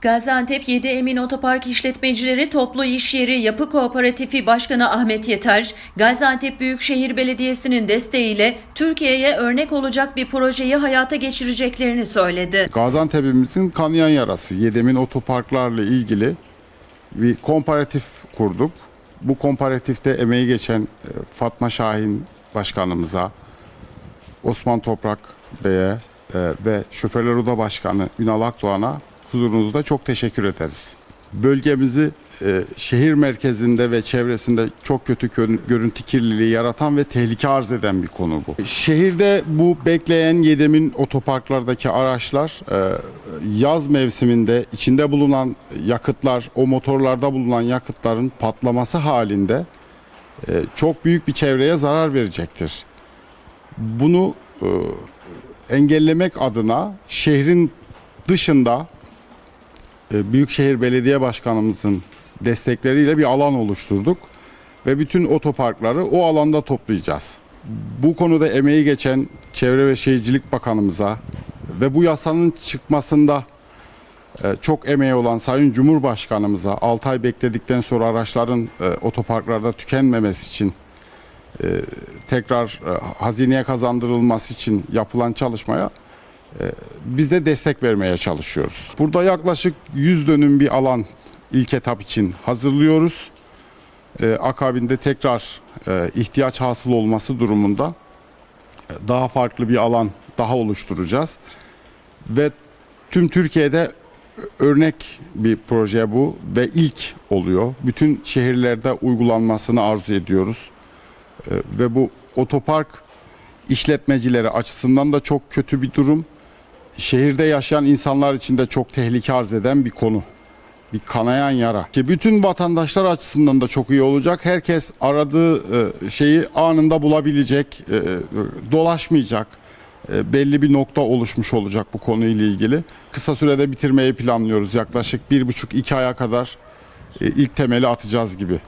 Gaziantep 7 Emin Otopark İşletmecileri Toplu İş Yeri Yapı Kooperatifi Başkanı Ahmet Yeter, Gaziantep Büyükşehir Belediyesi'nin desteğiyle Türkiye'ye örnek olacak bir projeyi hayata geçireceklerini söyledi. Gaziantep'imizin kanayan yarası Yedemin otoparklarla ilgili bir komparatif kurduk. Bu komparatifte emeği geçen e, Fatma Şahin Başkanımıza, Osman Toprak Bey'e e, ve Şoförler Oda Başkanı Ünal Akdoğan'a huzurunuzda çok teşekkür ederiz. Bölgemizi e, şehir merkezinde ve çevresinde çok kötü gö- görüntü kirliliği yaratan ve tehlike arz eden bir konu bu. Şehirde bu bekleyen Yedem'in otoparklardaki araçlar e, yaz mevsiminde içinde bulunan yakıtlar, o motorlarda bulunan yakıtların patlaması halinde e, çok büyük bir çevreye zarar verecektir. Bunu e, engellemek adına şehrin dışında Büyükşehir Belediye Başkanımızın destekleriyle bir alan oluşturduk ve bütün otoparkları o alanda toplayacağız. Bu konuda emeği geçen Çevre ve Şehircilik Bakanımıza ve bu yasanın çıkmasında e, çok emeği olan Sayın Cumhurbaşkanımıza 6 ay bekledikten sonra araçların e, otoparklarda tükenmemesi için e, tekrar e, hazineye kazandırılması için yapılan çalışmaya biz de destek vermeye çalışıyoruz. Burada yaklaşık 100 dönüm bir alan ilk etap için hazırlıyoruz. Ee, akabinde tekrar e, ihtiyaç hasıl olması durumunda e, daha farklı bir alan daha oluşturacağız. Ve tüm Türkiye'de örnek bir proje bu ve ilk oluyor. Bütün şehirlerde uygulanmasını arzu ediyoruz. Ee, ve bu otopark işletmecileri açısından da çok kötü bir durum şehirde yaşayan insanlar için de çok tehlike arz eden bir konu. Bir kanayan yara. Ki bütün vatandaşlar açısından da çok iyi olacak. Herkes aradığı e, şeyi anında bulabilecek, e, e, dolaşmayacak. Belli bir nokta oluşmuş olacak bu konuyla ilgili. Kısa sürede bitirmeyi planlıyoruz. Yaklaşık bir buçuk iki aya kadar ilk temeli atacağız gibi.